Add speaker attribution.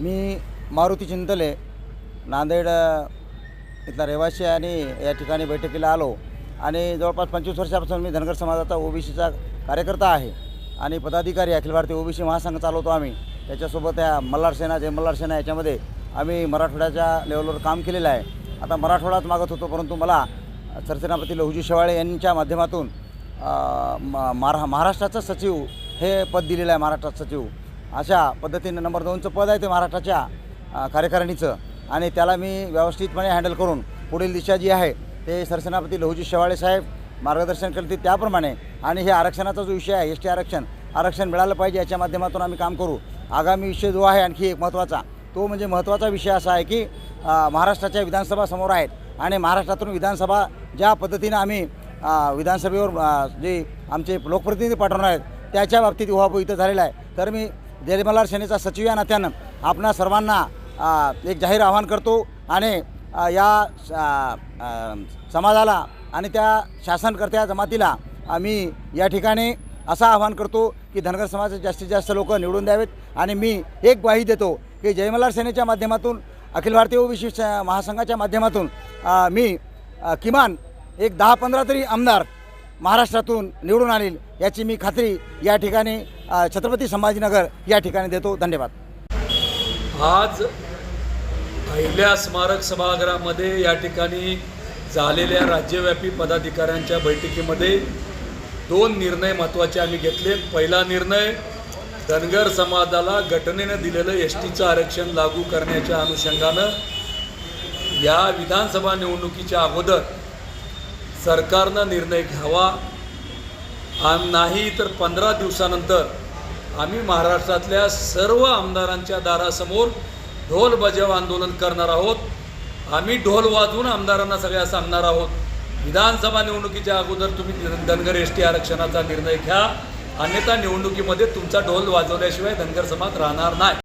Speaker 1: मी मारुती चिंतले नांदेड इथला रहिवासी आणि या ठिकाणी बैठकीला आलो. आणि जवळपास पंचवीस वर्षापासून मी धनगर समाजाचा ओबीसीचा कार्यकर्ता आहे आणि पदाधिकारी अखिल भारतीय ओबीसी महासंघ चालवतो आम्ही. त्याच्यासोबत या मल्हार सेना जय मल्हार सेना याच्यामध्ये आम्ही मराठवाड्याच्या लेवलवर काम केलेलं आहे. आता मराठवाडाच मागत होतो परंतु मला सरसेनापती लहुजी शेवाळे यांच्या माध्यमातून म- महारा महाराष्ट्राचं सचिव हे पद दिलेलं आहे महाराष्ट्राचं सचिव. अशा पद्धतीनं नंबर दोनचं पद आहे ते महाराष्ट्राच्या कार्यकारिणीचं. आणि त्याला मी व्यवस्थितपणे हँडल करून पुढील दिशा जी आहे ते सरसेनापती लहुजी शेवाळे साहेब मार्गदर्शन करतील त्याप्रमाणे. आणि हे आरक्षणाचा जो विषय आहे एस टी आरक्षण आरक्षण मिळालं पाहिजे याच्या माध्यमातून आम्ही काम करू. आगामी विषय जो आहे आणखी एक महत्त्वाचा. तो म्हणजे महत्त्वाचा विषय असा आहे की महाराष्ट्राच्या विधानसभा समोर आहेत. आणि महाराष्ट्रातून विधानसभा ज्या पद्धतीनं आम्ही विधानसभेवर जे आमचे लोकप्रतिनिधी पाठवणार आहेत त्याच्या बाबतीत उहापोह इथं झालेला आहे. तर मी जयमल्हार सेनेचा सचिव या नात्यानं आपणा सर्वांना एक जाहीर आवाहन करतो आणि या समाजाला आणि त्या शासनकर्त्या जमातीला आम्ही या ठिकाणी असं आवाहन करतो की धनगर समाजाचे जास्तीत जास्त लोक निवडून द्यावेत. आणि मी एक ग्वाही देतो की जयमल्हार सेनेच्या माध्यमातून अखिल भारतीय ओबीसी महासंघाच्या माध्यमातून मी किमान एक दहा पंधरा तरी आमदार महाराष्ट्रातून निवडून आणील याची मी खात्री या ठिकाणी छत्रपती संभाजीनगर या ठिकाणी देतो. धन्यवाद.
Speaker 2: आज पहिल्या स्मारक सभागृहामध्ये या ठिकाणी झालेल्या राज्यव्यापी पदाधिकाऱ्यांच्या बैठकीमध्ये दोन निर्णय महत्त्वाचे आम्ही घेतले. पहिला निर्णय धनगर समाजाला घटनेनं दिलेलं एस टीचं आरक्षण लागू करण्याच्या अनुषंगानं या विधानसभा निवडणुकीच्या अगोदर सरकारनं निर्णय घ्यावा. आणि नाही तर पंधरा दिवसानंतर आम्ही महाराष्ट्रातल्या सर्व आमदारांच्या दारासमोर ढोल बजाव आंदोलन करणार आहोत. आम्ही ढोल वाजवून आमदारांना सगळ्या सांगणार आहोत. विधानसभा निवडणुकीच्या अगोदर तुम्ही धनगर एस टी आरक्षणाचा निर्णय घ्या. अन्यथा निवडणुकीमध्ये तुमचा ढोल वाजवल्याशिवाय धनगर समाज राहणार नाही.